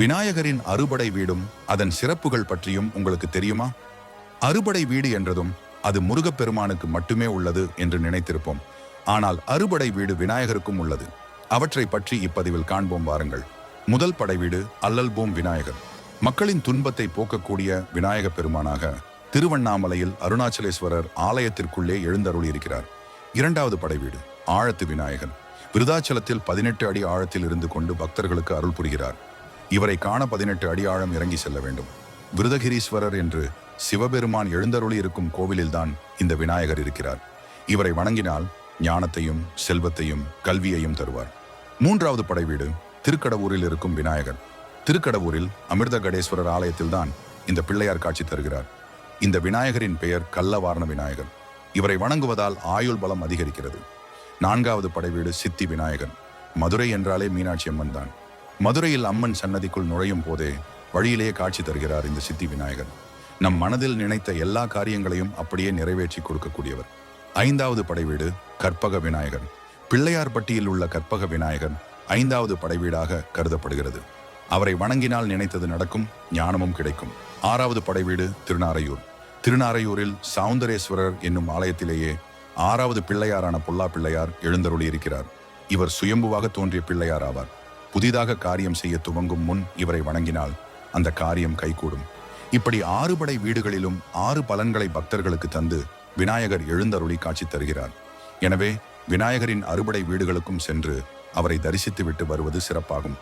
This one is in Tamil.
விநாயகரின் அறுபடை வீடும் அதன் சிறப்புகள் பற்றியும் உங்களுக்கு தெரியுமா? அறுபடை வீடு என்றதும் அது முருகப்பெருமானுக்கு மட்டுமே உள்ளது என்று நினைத்திருப்போம். ஆனால் அறுபடை வீடு விநாயகருக்கும் உள்ளது. அவற்றை பற்றி இப்பதிவில் காண்போம் வாருங்கள். முதல் படை வீடு அல்லல் பூம் விநாயகர். மக்களின் துன்பத்தை போக்கக்கூடிய விநாயக பெருமானாக திருவண்ணாமலையில் அருணாச்சலேஸ்வரர் ஆலயத்திற்குள்ளே எழுந்தருள் இருக்கிறார் இரண்டாவது படை வீடு ஆழத்து விநாயகர் விருதாச்சலத்தில் பதினெட்டு அடி ஆழத்தில் இருந்து கொண்டு பக்தர்களுக்கு அருள் புரிகிறார். இவரை காண பதினெட்டு அடி ஆழம் இறங்கி செல்ல வேண்டும். விருதகிரீஸ்வரர் என்று சிவபெருமான் எழுந்தருளி இருக்கும் கோவிலில்தான் இந்த விநாயகர் இருக்கிறார். இவரை வணங்கினால் ஞானத்தையும் செல்வத்தையும் கல்வியையும் தருவார். மூன்றாவது படை வீடு திருக்கடவூரில் இருக்கும் விநாயகர். திருக்கடவூரில் அமிர்த கடேஸ்வரர் ஆலயத்தில்தான் இந்த பிள்ளையார் காட்சி தருகிறார். இந்த விநாயகரின் பெயர் கள்ளவாரண விநாயகர். இவரை வணங்குவதால் ஆயுள் பலம் அதிகரிக்கிறது. நான்காவது படைவீடு சித்தி விநாயகர். மதுரை என்றாலே மீனாட்சி அம்மன் தான் மதுரையில் அம்மன் சன்னதிக்குள் நுழையும் போதே வழியிலேயே காட்சி தருகிறார் இந்த சித்தி விநாயகர். நம் மனதில் நினைத்த எல்லா காரியங்களையும் அப்படியே நிறைவேற்றி கொடுக்கக்கூடியவர். ஐந்தாவது படைவீடு கற்பக விநாயகர். பிள்ளையார்பட்டியில் உள்ள கற்பக விநாயகர் ஐந்தாவது படைவீடாக கருதப்படுகிறது. அவரை வணங்கினால் நினைத்தது நடக்கும் ஞானமும் கிடைக்கும். ஆறாவது படைவீடு திருநாரையூர். திருநாரையூரில் சவுந்தரேஸ்வரர் என்னும் ஆலயத்திலேயே ஆறாவது பிள்ளையாரான பொல்லா பிள்ளையார் எழுந்தருளி இருக்கிறார் இவர் சுயம்புவாக தோன்றிய பிள்ளையார் ஆவார். புதிதாக காரியம் செய்ய துவங்கும் முன் இவரை வணங்கினால் அந்த காரியம் கைகூடும். இப்படி ஆறுபடை வீடுகளிலும் ஆறு பலன்களை பக்தர்களுக்கு தந்து விநாயகர் எழுந்தருளி காட்சி தருகிறார். எனவே விநாயகரின் அறுபடை வீடுகளுக்கும் சென்று அவரை தரிசித்துவிட்டு வருவது சிறப்பாகும்.